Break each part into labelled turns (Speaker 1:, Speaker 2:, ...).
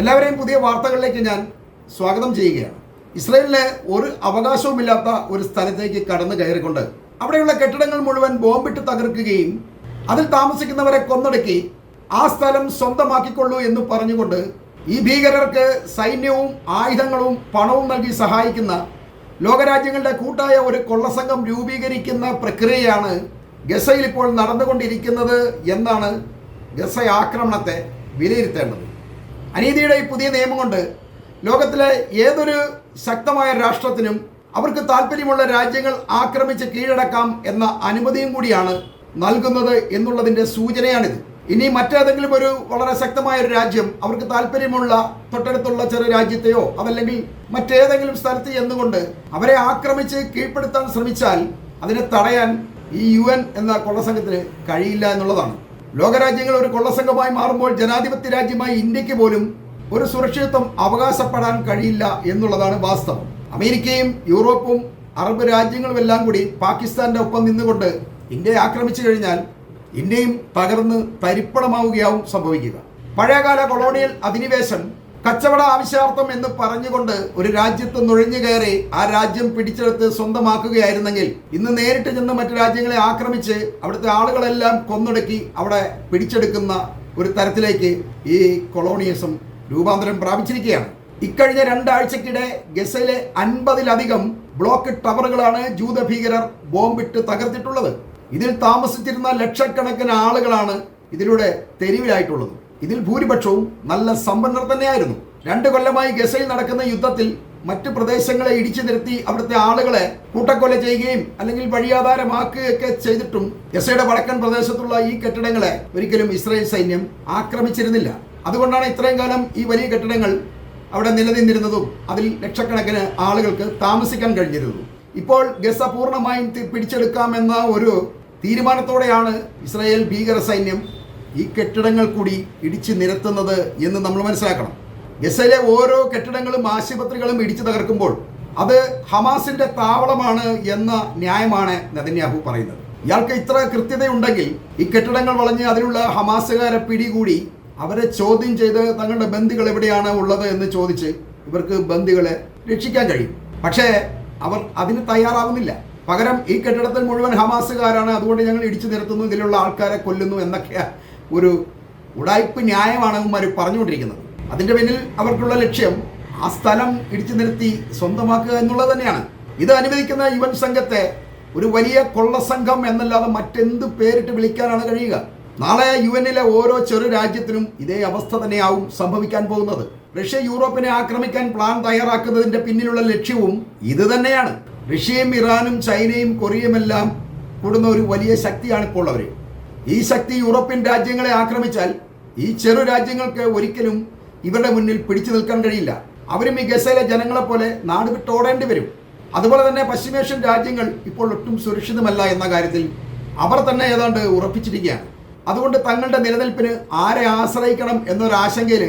Speaker 1: എല്ലാവരെയും പുതിയ വാർത്തകളിലേക്ക് ഞാൻ സ്വാഗതം ചെയ്യുകയാണ്. ഇസ്രയേലിന് ഒരു അവകാശവുമില്ലാത്ത ഒരു സ്ഥലത്തേക്ക് കടന്നു കയറിക്കൊണ്ട് അവിടെയുള്ള കെട്ടിടങ്ങൾ മുഴുവൻ ബോംബിട്ട് തകർക്കുകയും അതിൽ താമസിക്കുന്നവരെ കൊന്നൊടുക്കി ആ സ്ഥലം സ്വന്തമാക്കിക്കൊള്ളൂ എന്ന് പറഞ്ഞുകൊണ്ട് ഈ ഭീകരർക്ക് സൈന്യവും ആയുധങ്ങളും പണവും നൽകി സഹായിക്കുന്ന ലോകരാജ്യങ്ങളുടെ കൂട്ടായ ഒരു കൊള്ളസംഘം രൂപീകരിക്കുന്ന പ്രക്രിയയാണ് ഗസയിൽ ഇപ്പോൾ നടന്നുകൊണ്ടിരിക്കുന്നത് എന്നാണ് ഗസ ആക്രമണത്തെ വിലയിരുത്തേണ്ടത്. അനീതിയുടെ ഈ പുതിയ നിയമം കൊണ്ട് ലോകത്തിലെ ഏതൊരു ശക്തമായ രാഷ്ട്രത്തിനും അവർക്ക് താല്പര്യമുള്ള രാജ്യങ്ങൾ ആക്രമിച്ച് കീഴടക്കാം എന്ന അനുമതിയും കൂടിയാണ് നൽകുന്നത് എന്നുള്ളതിന്റെ സൂചനയാണിത്. ഇനി മറ്റേതെങ്കിലും ഒരു വളരെ ശക്തമായ ഒരു രാജ്യം അവർക്ക് താല്പര്യമുള്ള തൊട്ടടുത്തുള്ള ചെറിയ രാജ്യത്തെയോ അതല്ലെങ്കിൽ മറ്റേതെങ്കിലും സ്ഥലത്ത് എന്നുകൊണ്ട് അവരെ ആക്രമിച്ച് കീഴ്പ്പെടുത്താൻ ശ്രമിച്ചാൽ അതിനെ തടയാൻ ഈ യു എൻ എന്ന കൊള്ളസംഘത്തിന് കഴിയില്ല എന്നുള്ളതാണ്. ലോകരാജ്യങ്ങൾ ഒരു കൊള്ളസംഘമായി മാറുമ്പോൾ ജനാധിപത്യ രാജ്യമായി ഇന്ത്യയ്ക്ക് പോലും ഒരു സുരക്ഷിതത്വം അവകാശപ്പെടാൻ കഴിയില്ല എന്നുള്ളതാണ് വാസ്തവം. അമേരിക്കയും യൂറോപ്പും അറബ് രാജ്യങ്ങളും എല്ലാം കൂടി പാകിസ്ഥാന്റെ ഒപ്പം നിന്നുകൊണ്ട് ഇന്ത്യയെ ആക്രമിച്ചു കഴിഞ്ഞാൽ ഇന്ത്യയും തകർന്ന് തരിപ്പണമാവുകയാവും സംഭവിക്കുക. പഴയകാല കൊളോണിയൽ അധിനിവേശം കച്ചവട ആവശ്യാർത്ഥം എന്ന് പറഞ്ഞുകൊണ്ട് ഒരു രാജ്യത്ത് നുഴഞ്ഞു കയറി ആ രാജ്യം പിടിച്ചെടുത്ത് സ്വന്തമാക്കുകയായിരുന്നെങ്കിൽ ഇന്ന് നേരിട്ട് ചെന്ന് മറ്റു രാജ്യങ്ങളെ ആക്രമിച്ച് അവിടുത്തെ ആളുകളെല്ലാം കൊന്നൊടുക്കി അവിടെ പിടിച്ചെടുക്കുന്ന ഒരു തരത്തിലേക്ക് ഈ കൊളോണിയസം രൂപാന്തരം പ്രാപിച്ചിരിക്കുകയാണ്. ഇക്കഴിഞ്ഞ രണ്ടാഴ്ചക്കിടെ ഗസയിലെ അൻപതിലധികം ബ്ലോക്ക് ടവറുകളാണ് ജൂത ഭീകരർ ബോംബിട്ട് തകർത്തിട്ടുള്ളത്. ഇതിൽ താമസിച്ചിരുന്ന ലക്ഷക്കണക്കിന് ആളുകളാണ് ഇതിലൂടെ തെരുവിലായിട്ടുള്ളത്. ഇതിൽ ഭൂരിപക്ഷവും നല്ല സമ്പന്നർ തന്നെയായിരുന്നു. രണ്ട് കൊല്ലമായി ഗസയിൽ നടക്കുന്ന യുദ്ധത്തിൽ മറ്റു പ്രദേശങ്ങളെ ഇടിച്ചു നിരത്തി അവിടുത്തെ ആളുകളെ കൂട്ടക്കൊല ചെയ്യുകയും അല്ലെങ്കിൽ വഴിയാധാരമാക്കുകയൊക്കെ ചെയ്തിട്ടും ഗസയുടെ വടക്കൻ പ്രദേശത്തുള്ള ഈ കെട്ടിടങ്ങളെ ഒരിക്കലും ഇസ്രായേൽ സൈന്യം ആക്രമിച്ചിരുന്നില്ല. അതുകൊണ്ടാണ് ഇത്രയും കാലം ഈ വലിയ കെട്ടിടങ്ങൾ അവിടെ നിലനിന്നിരുന്നതും അതിൽ ലക്ഷക്കണക്കിന് ആളുകൾക്ക് താമസിക്കാൻ കഴിഞ്ഞിരുന്നു ഇപ്പോൾ ഗസ പൂർണമായും പിടിച്ചെടുക്കാമെന്ന ഒരു തീരുമാനത്തോടെയാണ് ഇസ്രായേൽ ഭീകര സൈന്യം ഈ കെട്ടിടങ്ങൾ കൂടി ഇടിച്ചു നിരത്തുന്നത് എന്ന് നമ്മൾ മനസ്സിലാക്കണം. ഗസയിലെ ഓരോ കെട്ടിടങ്ങളും ആശുപത്രികളും ഇടിച്ചു തകർക്കുമ്പോൾ അത് ഹമാസിന്റെ താവളമാണ് എന്ന ന്യായമാണ് നെതന്യാഹു പറയുന്നത്. ഇയാൾക്ക് ഇത്ര കൃത്യതയുണ്ടെങ്കിൽ ഈ കെട്ടിടങ്ങൾ വളഞ്ഞ് അതിലുള്ള ഹമാസുകാരെ പിടികൂടി അവരെ ചോദ്യം ചെയ്ത് തങ്ങളുടെ ബന്ധുക്കൾ എവിടെയാണ് ഉള്ളത് എന്ന് ചോദിച്ച് ഇവർക്ക് ബന്ധുക്കളെ രക്ഷിക്കാൻ കഴിയും. പക്ഷേ അവർ അതിന് തയ്യാറാവുന്നില്ല. പകരം ഈ കെട്ടിടത്തിൽ മുഴുവൻ ഹമാസുകാരാണ്. അതുകൊണ്ട് ഞങ്ങൾ ഇടിച്ചു നിരത്തുന്നു. ഇതിലുള്ള ആൾക്കാരെ കൊല്ലുന്നു എന്നൊക്കെ ഒരു ഉടായ്പ് ന്യായമാണ് അവന്മാർ പറഞ്ഞുകൊണ്ടിരിക്കുന്നത്. അതിന്റെ പിന്നിൽ അവർക്കുള്ള ലക്ഷ്യം ആ സ്ഥലം ഇടിച്ചു നിരത്തി സ്വന്തമാക്കുക എന്നുള്ളത് തന്നെയാണ്. ഇത് അനുവദിക്കുന്ന യുവൻ സംഘത്തെ ഒരു വലിയ കൊള്ളസംഘം എന്നല്ലാതെ മറ്റെന്ത് പേരിട്ട് വിളിക്കാനാണ് കഴിയുക? നാളെ യു എന്നിലെ ഓരോ ചെറു രാജ്യത്തിനും ഇതേ അവസ്ഥ തന്നെയാവും സംഭവിക്കാൻ പോകുന്നത്. റഷ്യ യൂറോപ്പിനെ ആക്രമിക്കാൻ പ്ലാൻ തയ്യാറാക്കുന്നതിന്റെ പിന്നിലുള്ള ലക്ഷ്യവും ഇത് തന്നെയാണ്. റഷ്യയും ഇറാനും ചൈനയും കൊറിയയും എല്ലാം കൂടുന്ന ഒരു വലിയ ശക്തിയാണ് ഇപ്പോൾ അവർ ഈ ശക്തി യൂറോപ്യൻ രാജ്യങ്ങളെ ആക്രമിച്ചാൽ ഈ ചെറു രാജ്യങ്ങൾക്ക് ഒരിക്കലും ഇവരുടെ മുന്നിൽ പിടിച്ചു നിൽക്കാൻ കഴിയില്ല. അവരും ഈ ഗസയിലെ ജനങ്ങളെ പോലെ നാട് വിട്ടോടേണ്ടി വരും. അതുപോലെ തന്നെ പശ്ചിമേഷ്യൻ രാജ്യങ്ങൾ ഇപ്പോൾ ഒട്ടും സുരക്ഷിതമല്ല എന്ന കാര്യത്തിൽ അവർ തന്നെ ഏതാണ്ട് ഉറപ്പിച്ചിരിക്കുകയാണ്. അതുകൊണ്ട് തങ്ങളുടെ നിലനിൽപ്പിന് ആരെ ആശ്രയിക്കണം എന്നൊരാശങ്കയിൽ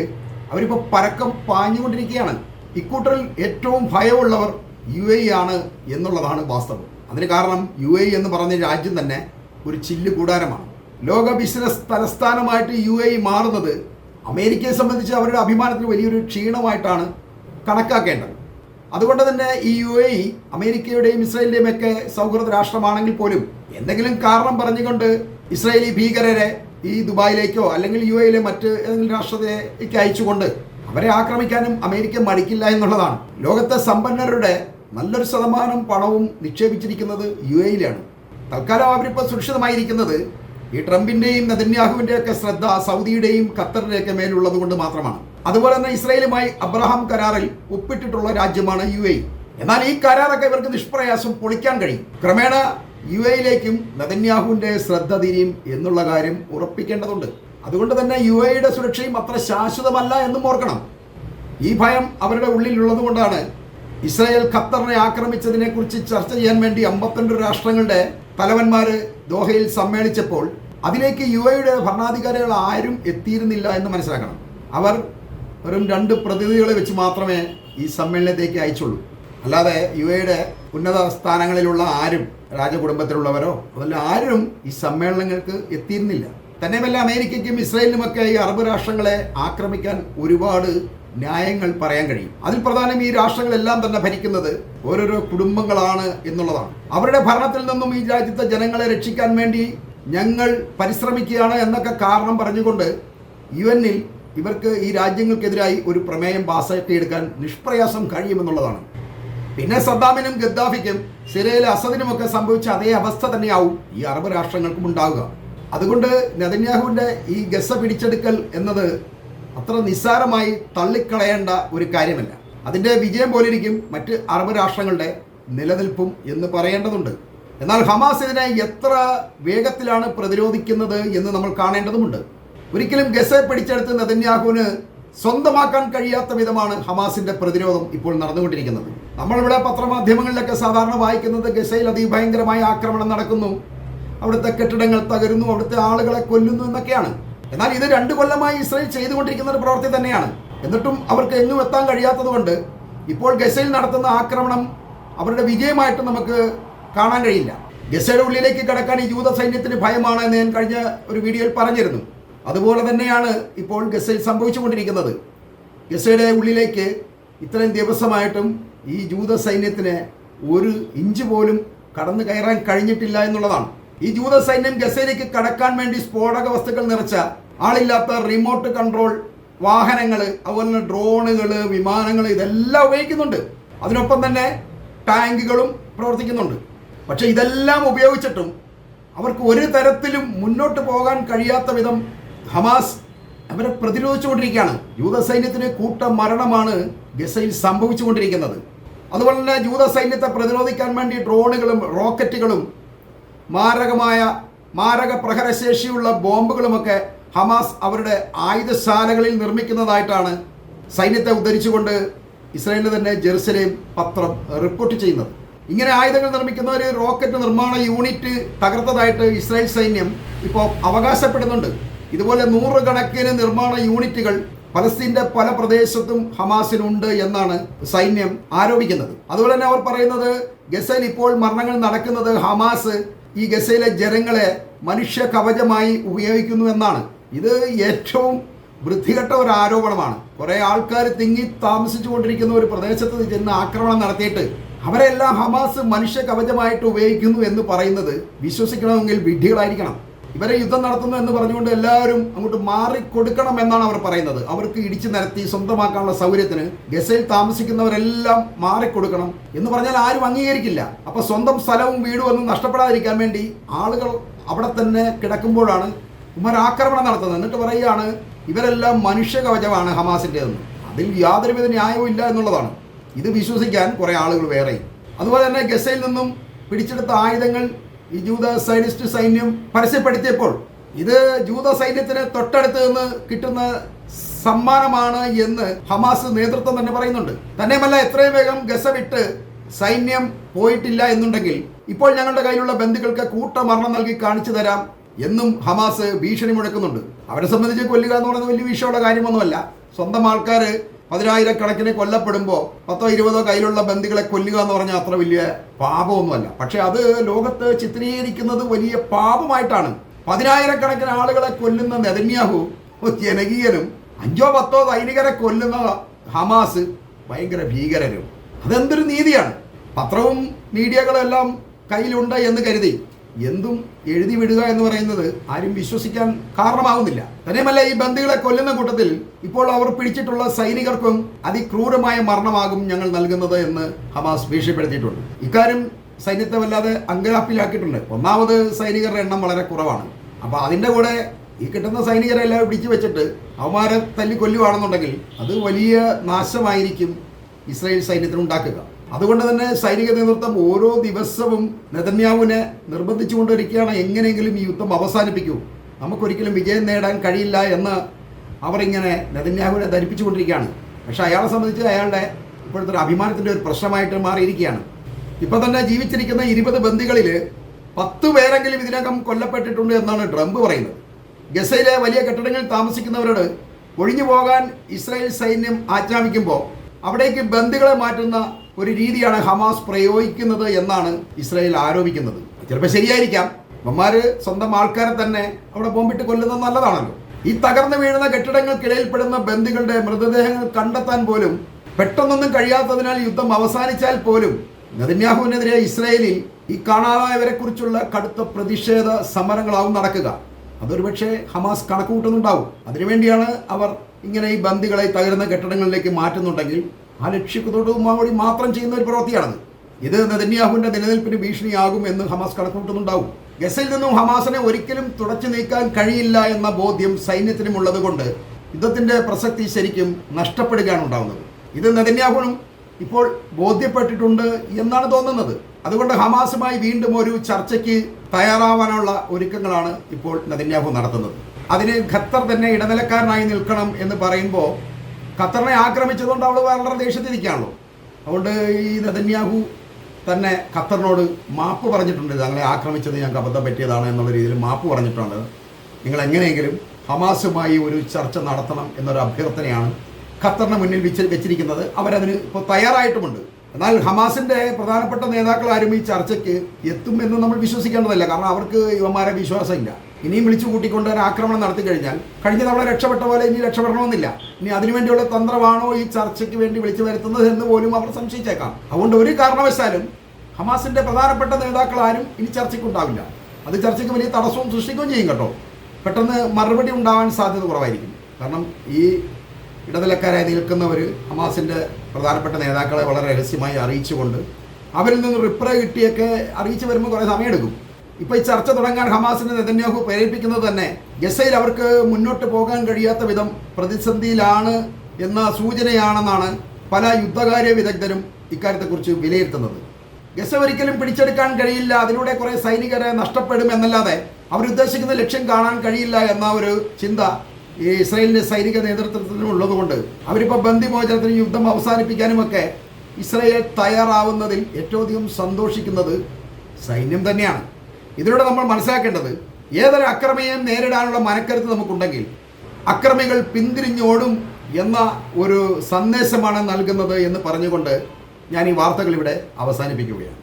Speaker 1: അവരിപ്പോൾ പരക്കം പാഞ്ഞുകൊണ്ടിരിക്കുകയാണ്. ഇക്കൂട്ടറിൽ ഏറ്റവും ഭയമുള്ളവർ യു എ ആണ് എന്നുള്ളതാണ് വാസ്തവം. അതിന് കാരണം യു എ എന്ന് പറഞ്ഞ രാജ്യം തന്നെ ഒരു ചില്ല് കൂടാരമാണ്. ലോക ബിസിനസ് തലസ്ഥാനമായിട്ട് യു എ മാറുന്നത് അമേരിക്കയെ സംബന്ധിച്ച് അവരുടെ അഭിമാനത്തിന് വലിയൊരു ക്ഷീണമായിട്ടാണ് കണക്കാക്കേണ്ടത്. അതുകൊണ്ട് തന്നെ ഈ യു എ അമേരിക്കയുടെയും ഇസ്രായേലിന്റെയും ഒക്കെ സൗഹൃദ രാഷ്ട്രമാണെങ്കിൽ പോലും എന്തെങ്കിലും കാരണം പറഞ്ഞുകൊണ്ട് ഇസ്രായേലി ഭീകരരെ ഈ ദുബായിലേക്കോ അല്ലെങ്കിൽ യു എയിലെ മറ്റ് ഏതെങ്കിലും രാഷ്ട്രത്തിലേക്ക് അയച്ചുകൊണ്ട് അവരെ ആക്രമിക്കാനും അമേരിക്ക മടിക്കില്ല എന്നുള്ളതാണ്. ലോകത്തെ സമ്പന്നരുടെ നല്ലൊരു ശതമാനം പണവും നിക്ഷേപിച്ചിരിക്കുന്നത് യു എയിലാണ് തൽക്കാലം അവരിപ്പോൾ സുരക്ഷിതമായിരിക്കുന്നത് ഈ ട്രംപിന്റെയും നെതന്യാഹുവിന്റെ ഒക്കെ ശ്രദ്ധ സൗദിയുടെയും ഖത്തറിന്റെയൊക്കെ മേലുള്ളത് കൊണ്ട് മാത്രമാണ്. അതുപോലെ തന്നെ ഇസ്രായേലുമായി അബ്രഹാം കരാറിൽ ഒപ്പിട്ടിട്ടുള്ള രാജ്യമാണ് യു എ. എന്നാൽ ഈ കരാറൊക്കെ ഇവർക്ക് നിഷ്പ്രയാസം പൊളിക്കാൻ കഴിയും. ക്രമേണ യു എയിലേക്കും നെതന്യാഹുവിന്റെ ശ്രദ്ധ തിരിയും എന്നുള്ള കാര്യം ഉറപ്പിക്കേണ്ടതുണ്ട്. അതുകൊണ്ട് തന്നെ യു എയുടെ സുരക്ഷയും അത്ര ശാശ്വതമല്ല എന്നും ഓർക്കണം. ഈ ഭയം അവരുടെ ഉള്ളിലുള്ളത് കൊണ്ടാണ് ഇസ്രായേൽ ഖത്തറിനെ ആക്രമിച്ചതിനെ കുറിച്ച് ചർച്ച ചെയ്യാൻ വേണ്ടി അമ്പത്തിരണ്ട് രാഷ്ട്രങ്ങളുടെ തലവന്മാർ ദോഹയിൽ സമ്മേളിച്ചപ്പോൾ അതിലേക്ക് യു എയുടെ ഭരണാധികാരികൾ ആരും എത്തിയിരുന്നില്ല എന്ന് മനസ്സിലാക്കണം. അവർ വെറും രണ്ട് പ്രതിനിധികളെ വെച്ച് മാത്രമേ ഈ സമ്മേളനത്തേക്ക് അയച്ചുള്ളൂ. അല്ലാതെ യു എയുടെ ഉന്നത സ്ഥാനങ്ങളിലുള്ള ആരും രാജകുടുംബത്തിലുള്ളവരോ അതല്ല ആരും ഈ സമ്മേളനങ്ങൾക്ക് എത്തിയിരുന്നില്ല. തന്നെയുമല്ല അമേരിക്കയ്ക്കും ഇസ്രയേലിനുമൊക്കെ ഈ അറബ് രാഷ്ട്രങ്ങളെ ആക്രമിക്കാൻ ഒരുപാട് ന്യായങ്ങൾ പറയാൻ കഴിയും. അതിൽ പ്രധാനം ഈ രാഷ്ട്രങ്ങളെല്ലാം തന്നെ ഭരിക്കുന്നത് ഓരോരോ കുടുംബങ്ങളാണ് എന്നുള്ളതാണ്. അവരുടെ ഭരണത്തിൽ നിന്നും ഈ രാജ്യത്തെ ജനങ്ങളെ രക്ഷിക്കാൻ വേണ്ടി ഞങ്ങൾ പരിശ്രമിക്കുകയാണ് എന്നൊക്കെ കാരണം പറഞ്ഞുകൊണ്ട് യു എന്നിൽ ഇവർക്ക് ഈ രാജ്യങ്ങൾക്കെതിരായി ഒരു പ്രമേയം പാസ്സാക്കിയെടുക്കാൻ നിഷ്പ്രയാസം കഴിയുമെന്നുള്ളതാണ്. പിന്നെ സദ്ദാമിനും ഗദ്ദാഫിക്കും സിറിയയിലെ അസദിനുമൊക്കെ സംഭവിച്ച അതേ അവസ്ഥ തന്നെയാവും ഈ അറബ് രാഷ്ട്രങ്ങൾക്കും ഉണ്ടാവുക. അതുകൊണ്ട് നെതന്യാഹുവിന്റെ ഈ ഗസ പിടിച്ചെടുക്കൽ എന്നത് അത്ര നിസ്സാരമായി തള്ളിക്കളയേണ്ട ഒരു കാര്യമല്ല. അതിന്റെ വിജയം പോലിരിക്കും മറ്റ് അറബ് രാഷ്ട്രങ്ങളുടെ നിലനിൽപ്പും എന്ന് പറയേണ്ടതുണ്ട്. എന്നാൽ ഹമാസ് ഇതിനെ എത്ര വേഗത്തിലാണ് പ്രതിരോധിക്കുന്നത് എന്ന് നമ്മൾ കാണേണ്ടതുമുണ്ട്. ഒരിക്കലും ഗസയെ പിടിച്ചെടുത്ത് നെതന്യാഹുവിന് സ്വന്തമാക്കാൻ കഴിയാത്ത വിധമാണ് ഹമാസിന്റെ പ്രതിരോധം ഇപ്പോൾ നടന്നുകൊണ്ടിരിക്കുന്നത്. നമ്മളിവിടെ പത്രമാധ്യമങ്ങളിലൊക്കെ സാധാരണ വായിക്കുന്നത് ഗസയിൽ അതിഭയങ്കരമായ ആക്രമണം നടക്കുന്നു. അവിടുത്തെ കെട്ടിടങ്ങൾ തകരുന്നു അവിടുത്തെ ആളുകളെ കൊല്ലുന്നു എന്നൊക്കെയാണ്. എന്നാൽ ഇത് രണ്ട് കൊല്ലമായി ഇസ്രയേൽ ചെയ്തുകൊണ്ടിരിക്കുന്ന ഒരു പ്രവൃത്തി തന്നെയാണ്. എന്നിട്ടും അവർക്ക് എങ്ങും എത്താൻ കഴിയാത്തതുകൊണ്ട് ഇപ്പോൾ ഗസയിൽ നടത്തുന്ന ആക്രമണം അവരുടെ വിജയമായിട്ട് നമുക്ക് കാണാൻ കഴിയില്ല. ഗസയുടെ ഉള്ളിലേക്ക് കടക്കാൻ ഈ ജൂത സൈന്യത്തിന് ഭയമാണ് എന്ന് ഞാൻ കഴിഞ്ഞ ഒരു വീഡിയോയിൽ പറഞ്ഞിരുന്നു. അതുപോലെ തന്നെയാണ് ഇപ്പോൾ ഗസയിൽ സംഭവിച്ചുകൊണ്ടിരിക്കുന്നത്. ഗസയുടെ ഉള്ളിലേക്ക് ഇത്രയും ദിവസമായിട്ടും ഈ ജൂത സൈന്യത്തിന് ഒരു ഇഞ്ച് പോലും കടന്നു കയറാൻ കഴിഞ്ഞിട്ടില്ല എന്നുള്ളതാണ്. ഈ ജൂത സൈന്യം ഗസയിലേക്ക് കടക്കാൻ വേണ്ടി സ്ഫോടക വസ്തുക്കൾ നിറച്ച ആളില്ലാത്ത റിമോട്ട് കൺട്രോൾ വാഹനങ്ങൾ അതുപോലെ തന്നെ ഡ്രോണുകൾ വിമാനങ്ങൾ ഇതെല്ലാം ഉപയോഗിക്കുന്നുണ്ട്. അതിനൊപ്പം തന്നെ ടാങ്കുകളും പ്രവർത്തിക്കുന്നുണ്ട്. പക്ഷേ ഇതെല്ലാം ഉപയോഗിച്ചിട്ടും അവർക്ക് ഒരു തരത്തിലും മുന്നോട്ട് പോകാൻ കഴിയാത്ത വിധം ഹമാസ് അവരെ പ്രതിരോധിച്ചുകൊണ്ടിരിക്കുകയാണ്. ജൂത സൈന്യത്തിന് കൂട്ട മരണമാണ് ഗസയിൽ സംഭവിച്ചുകൊണ്ടിരിക്കുന്നത്. അതുപോലെ തന്നെ ജൂത സൈന്യത്തെ പ്രതിരോധിക്കാൻ വേണ്ടി ഡ്രോണുകളും റോക്കറ്റുകളും മാരകമായ മാരക പ്രഹരശേഷിയുള്ള ബോംബുകളുമൊക്കെ ഹമാസ് അവരുടെ ആയുധശാലകളിൽ നിർമ്മിക്കുന്നതായിട്ടാണ് സൈന്യത്തെ ഉദ്ധരിച്ചുകൊണ്ട് ഇസ്രായേലിന് തന്നെ ജെറുസലേം പത്രം റിപ്പോർട്ട് ചെയ്യുന്നത്. ഇങ്ങനെ ആയുധങ്ങൾ നിർമ്മിക്കുന്ന ഒരു റോക്കറ്റ് നിർമ്മാണ യൂണിറ്റ് തകർത്തതായിട്ട് ഇസ്രായേൽ സൈന്യം ഇപ്പോൾ അവകാശപ്പെടുന്നുണ്ട്. ഇതുപോലെ നൂറുകണക്കിന് നിർമ്മാണ യൂണിറ്റുകൾ ഫലസ്തീന്റെ പല പ്രദേശത്തും ഹമാസിനുണ്ട് എന്നാണ് സൈന്യം ആരോപിക്കുന്നത്. അതുപോലെ തന്നെ അവർ പറയുന്നത് ഗസയിൽ ഇപ്പോൾ മരണങ്ങൾ നടക്കുന്നത് ഹമാസ് ഈ ഗസയിലെ ജനങ്ങളെ മനുഷ്യ കവചമായി ഉപയോഗിക്കുന്നു എന്നാണ്. ഇത് ഏറ്റവും വൃത്തികെട്ട ഒരു ആരോപണമാണ്. കുറേ ആൾക്കാർ തിങ്ങി താമസിച്ചു കൊണ്ടിരിക്കുന്ന ഒരു പ്രദേശത്ത് ചെന്ന് ആക്രമണം നടത്തിയിട്ട് അവരെല്ലാം ഹമാസ് മനുഷ്യ കവചമായിട്ട് ഉപയോഗിക്കുന്നു എന്ന് പറയുന്നത് വിശ്വസിക്കണമെങ്കിൽ വിഡ്ഢികളായിരിക്കണം. ഇവരെ യുദ്ധം നടത്തുന്നു എന്ന് പറഞ്ഞുകൊണ്ട് എല്ലാവരും അങ്ങോട്ട് മാറിക്കൊടുക്കണം എന്നാണ് അവർ പറയുന്നത്. അവർക്ക് ഇടിച്ചു നിരത്തി സ്വന്തമാക്കാനുള്ള സൗകര്യത്തിന് ഗസയിൽ താമസിക്കുന്നവരെല്ലാം മാറിക്കൊടുക്കണം എന്ന് പറഞ്ഞാൽ ആരും അംഗീകരിക്കില്ല. അപ്പൊ സ്വന്തം സ്ഥലവും വീടും ഒന്നും നഷ്ടപ്പെടാതിരിക്കാൻ വേണ്ടി ആളുകൾ അവിടെ തന്നെ കിടക്കുമ്പോഴാണ് ഉമർ ആക്രമണം നടത്തുന്നത്. എന്നിട്ട് പറയുകയാണ് ഇവരെല്ലാം മനുഷ്യ കവചമാണ് ഹമാസിന്റെതെന്ന്. അതിൽ യാതൊരുവിധ ന്യായവും ഇല്ല എന്നുള്ളതാണ്. ഇത് വിശ്വസിക്കാൻ കുറേ ആളുകൾ വേറെയും. അതുപോലെ തന്നെ ഗസയിൽ നിന്നും പിടിച്ചെടുത്ത ആയുധങ്ങൾ ഈ ജൂത സൈനിസ്റ്റ് സൈന്യം പരസ്യപ്പെടുത്തിയപ്പോൾ ഇത് ജൂത സൈന്യത്തിന് തൊട്ടടുത്ത് നിന്ന് കിട്ടുന്ന സമ്മാനമാണ് എന്ന് ഹമാസ് നേതൃത്വം തന്നെ പറയുന്നുണ്ട്. തന്നെയുമല്ല എത്രയും വേഗം ഗസ വിട്ട് സൈന്യം പോയിട്ടില്ല എന്നുണ്ടെങ്കിൽ ഇപ്പോൾ ഞങ്ങളുടെ കയ്യിലുള്ള ബന്ധുക്കൾക്ക് കൂട്ടമരണം നൽകി കാണിച്ചു തരാം എന്നും ഹമാസ് ഭീഷണി മുഴക്കുന്നുണ്ട്. അവരെ സംബന്ധിച്ച് കൊല്ലുക എന്ന് പറയുന്നത് വലിയ വിഷയമുള്ള കാര്യമൊന്നുമല്ല. സ്വന്തം ആൾക്കാർ പതിനായിരക്കണക്കിന് കൊല്ലപ്പെടുമ്പോൾ പത്തോ ഇരുപതോ കയ്യിലുള്ള ബന്ധുക്കളെ കൊല്ലുക എന്ന് പറഞ്ഞാൽ അത്ര വലിയ പാപമൊന്നുമല്ല. പക്ഷെ അത് ലോകത്ത് ചിത്രീകരിക്കുന്നത് വലിയ പാപമായിട്ടാണ്. പതിനായിരക്കണക്കിന് ആളുകളെ കൊല്ലുന്ന നെതന്യാഹു ജനകീയനും അഞ്ചോ പത്തോ സൈനികരെ കൊല്ലുന്ന ഹമാസ് ഭയങ്കര ഭീകരരും അതെന്തൊരു നീതിയാണ്? പത്രവും മീഡിയകളും എല്ലാം കയ്യിലുണ്ട് എന്ന് കരുതി. എന്തും എഴുതി വിടുക എന്ന് പറയുന്നത് ആരും വിശ്വസിക്കാൻ കാരണമാകുന്നില്ല തന്നെയുമല്ല ഈ ബന്ദികളെ കൊല്ലുന്ന കൂട്ടത്തിൽ ഇപ്പോൾ അവർ പിടിച്ചിട്ടുള്ള സൈനികർക്കും അതിക്രൂരമായ മരണമാകും ഞങ്ങൾ നൽകുന്നത് എന്ന് ഹമാസ് ഭീഷണിപ്പെടുത്തിയിട്ടുണ്ട്. ഇക്കാര്യം സൈന്യത്തെ വല്ലാതെ അങ്കലാപ്പിലാക്കിയിട്ടുണ്ട്. ഒന്നാമത് സൈനികരുടെ എണ്ണം വളരെ കുറവാണ്. അപ്പോൾ അതിന്റെ കൂടെ ഈ കിട്ടുന്ന സൈനികരെ എല്ലാം പിടിച്ചു വെച്ചിട്ട് അവന്മാരെ തല്ലി കൊല്ലുവാണെന്നുണ്ടെങ്കിൽ അത് വലിയ നാശമായിരിക്കും ഇസ്രായേൽ സൈന്യത്തിന് ഉണ്ടാക്കുക. അതുകൊണ്ട് തന്നെ സൈനിക നേതൃത്വം ഓരോ ദിവസവും നെതന്യാവിനെ നിർബന്ധിച്ചുകൊണ്ടിരിക്കുകയാണ്. എങ്ങനെയെങ്കിലും ഈ യുദ്ധം അവസാനിപ്പിക്കൂ. നമുക്കൊരിക്കലും വിജയം നേടാൻ കഴിയില്ല എന്ന് അവരിങ്ങനെ നെതന്യാഹുവിനെ ധരിപ്പിച്ചുകൊണ്ടിരിക്കുകയാണ്. പക്ഷെ അയാളെ സംബന്ധിച്ച് അയാളുടെ ഇപ്പോഴത്തെ ഒരു അഭിമാനത്തിന്റെ ഒരു പ്രശ്നമായിട്ട് മാറിയിരിക്കുകയാണ്. ഇപ്പം തന്നെ ജീവിച്ചിരിക്കുന്ന ഇരുപത് ബന്ദികളിൽ പത്ത് പേരെങ്കിലും ഇതിനകം കൊല്ലപ്പെട്ടിട്ടുണ്ട് എന്നാണ് ട്രംപ് പറയുന്നത്. ഗസയിലെ വലിയ കെട്ടിടങ്ങളിൽ താമസിക്കുന്നവരോട് ഒഴിഞ്ഞു പോകാൻ ഇസ്രായേൽ സൈന്യം ആജ്ഞാപിക്കുമ്പോൾ അവിടേക്ക് ബന്ദികളെ മാറ്റുന്ന ഒരു രീതിയാണ് ഹമാസ് പ്രയോഗിക്കുന്നത് എന്നാണ് ഇസ്രായേൽ ആരോപിക്കുന്നത്. ചിലപ്പോൾ ശരിയായിരിക്കാം. അമ്മമാർ സ്വന്തം ആൾക്കാരെ തന്നെ അവിടെ ബോംബിട്ട് കൊല്ലുന്നത് നല്ലതാണല്ലോ. ഈ തകർന്നു വീഴുന്ന കെട്ടിടങ്ങൾക്കിടയിൽപ്പെടുന്ന ബന്ദികളുടെ മൃതദേഹങ്ങൾ കണ്ടെത്താൻ പോലും പെട്ടെന്നൊന്നും കഴിയാത്തതിനാൽ യുദ്ധം അവസാനിച്ചാൽ പോലും നെതന്യാഹുവിനെതിരെ ഇസ്രായേലിൽ ഈ കാണാതായവരെ കുറിച്ചുള്ള കടുത്ത പ്രതിഷേധ സമരങ്ങളാവും നടക്കുക. അതൊരു പക്ഷേ ഹമാസ് കണക്കുകൂട്ടുന്നുണ്ടാവും. അതിനുവേണ്ടിയാണ് അവർ ഇങ്ങനെ ഈ ബന്ദികളെ തകരുന്ന കെട്ടിടങ്ങളിലേക്ക് മാറ്റുന്നുണ്ടെങ്കിൽ ആ ലക്ഷ്യത്തോടുകൂടി മാത്രം ചെയ്യുന്ന ഒരു പ്രവൃത്തിയാണത്. ഇത് നെതന്യാഹുവിന്റെ നിലനിൽപ്പിന് ഭീഷണിയാകും എന്ന് ഹമാസ് കണക്കൂട്ടുന്നുണ്ടാവും ഗസയിൽ നിന്നും ഹമാസിനെ ഒരിക്കലും തുടച്ചു നീക്കാൻ കഴിയില്ല എന്ന ബോധ്യം സൈന്യത്തിനുമുള്ളത് കൊണ്ട് യുദ്ധത്തിന്റെ പ്രസക്തി ശരിക്കും നഷ്ടപ്പെടുകയാണ് ഉണ്ടാവുന്നത്. ഇത് നെതന്യാഹുവിനും ഇപ്പോൾ ബോധ്യപ്പെട്ടിട്ടുണ്ട് എന്നാണ് തോന്നുന്നത്. അതുകൊണ്ട് ഹമാസുമായി വീണ്ടും ഒരു ചർച്ചയ്ക്ക് തയ്യാറാവാനുള്ള ഒരുക്കങ്ങളാണ് ഇപ്പോൾ നെതന്യാഹു നടത്തുന്നത്. അതിന് ഖത്തർ തന്നെ ഇടനിലക്കാരനായി നിൽക്കണം എന്ന് പറയുമ്പോൾ ഖത്തറിനെ ആക്രമിച്ചതുകൊണ്ട് അവൾ വളരെ ദേഷ്യത്തിരിക്കുകയാണല്ലോ. അതുകൊണ്ട് ഈ നെതന്യാഹു തന്നെ ഖത്തറിനോട് മാപ്പ് പറഞ്ഞിട്ടുണ്ട്. ഞങ്ങളെ ആക്രമിച്ചത് ഞങ്ങൾക്ക് അബദ്ധം പറ്റിയതാണ് എന്നുള്ള രീതിയിൽ മാപ്പ് പറഞ്ഞിട്ടുണ്ട്. നിങ്ങൾ എങ്ങനെയെങ്കിലും ഹമാസുമായി ഒരു ചർച്ച നടത്തണം എന്നൊരു അഭ്യർത്ഥനയാണ് ഖത്തറിന് മുന്നിൽ വെച്ച് വെച്ചിരിക്കുന്നത്. അവരതിന് ഇപ്പോൾ തയ്യാറായിട്ടുമുണ്ട്. എന്നാൽ ഹമാസിന്റെ പ്രധാനപ്പെട്ട നേതാക്കൾ ആരും ഈ ചർച്ചയ്ക്ക് എത്തും എന്ന് നമ്മൾ വിശ്വസിക്കേണ്ടതല്ല. കാരണം അവർക്ക് ഇവന്മാരെ വിശ്വാസമില്ല. ഇനിയും വിളിച്ചു കൂട്ടിക്കൊണ്ട് ഒരു ആക്രമണം നടത്തി കഴിഞ്ഞാൽ കഴിഞ്ഞ തവണ രക്ഷപ്പെട്ട പോലെ ഇനി രക്ഷപ്പെടണമെന്നില്ല. ഇനി അതിനുവേണ്ടിയുള്ള തന്ത്രമാണോ ഈ ചർച്ചയ്ക്ക് വേണ്ടി വിളിച്ചു വരുത്തുന്നത് എന്ന് പോലും അവർ സംശയിച്ചേക്കാം. അതുകൊണ്ട് ഒരു കാരണവശാലും ഹമാസിന്റെ പ്രധാനപ്പെട്ട നേതാക്കൾ ആരും ഇനി ചർച്ചയ്ക്കുണ്ടാവില്ല. അത് ചർച്ചയ്ക്ക് വലിയ തടസ്സവും സൃഷ്ടിക്കുകയും ചെയ്യും കേട്ടോ. പെട്ടെന്ന് മറുപടി ഉണ്ടാവാൻ സാധ്യത കുറവായിരിക്കും. കാരണം ഈ ഇടനിലക്കാരായി നിൽക്കുന്നവർ ഹമാസിന്റെ പ്രധാനപ്പെട്ട നേതാക്കളെ വളരെ രഹസ്യമായി അറിയിച്ചുകൊണ്ട് അവരിൽ നിന്ന് റിപ്ലൈ കിട്ടിയൊക്കെ അറിയിച്ചു വരുമ്പോൾ കുറേ സമയമെടുക്കും. ഇപ്പോൾ ഈ ചർച്ച തുടങ്ങാൻ ഹമാസിനെ നെതന്യാഹു പ്രേരിപ്പിക്കുന്നത് തന്നെ ഗസയിൽ അവർക്ക് മുന്നോട്ട് പോകാൻ കഴിയാത്ത വിധം പ്രതിസന്ധിയിലാണ് എന്ന സൂചനയാണെന്നാണ് പല യുദ്ധകാര്യ വിദഗ്ധരും ഇക്കാര്യത്തെക്കുറിച്ച് വിലയിരുത്തുന്നത്. ഗസ ഒരിക്കലും പിടിച്ചെടുക്കാൻ കഴിയില്ല അതിലൂടെ കുറെ സൈനികരെ നഷ്ടപ്പെടും എന്നല്ലാതെ അവരുദ്ദേശിക്കുന്ന ലക്ഷ്യം കാണാൻ കഴിയില്ല എന്ന ഒരു ചിന്ത ഈ ഇസ്രയേലിന്റെ സൈനിക നേതൃത്വത്തിനും ഉള്ളതുകൊണ്ട് അവരിപ്പോൾ ബന്ദിമോചനത്തിനും യുദ്ധം അവസാനിപ്പിക്കാനുമൊക്കെ ഇസ്രയേൽ തയ്യാറാവുന്നതിൽ ഏറ്റവും അധികം സന്തോഷിക്കുന്നത് സൈന്യം തന്നെയാണ്. ഇതിലൂടെ നമ്മൾ മനസ്സിലാക്കേണ്ടത് ഏതൊരു അക്രമിയെയും നേരിടാനുള്ള മനക്കരുത്ത് നമുക്കുണ്ടെങ്കിൽ അക്രമികൾ പിന്തിരിഞ്ഞോടും എന്ന ഒരു സന്ദേശമാണ് നൽകുന്നത് എന്ന് പറഞ്ഞുകൊണ്ട് ഞാൻ ഈ വാർത്തകൾ ഇവിടെ അവസാനിപ്പിക്കുകയാണ്.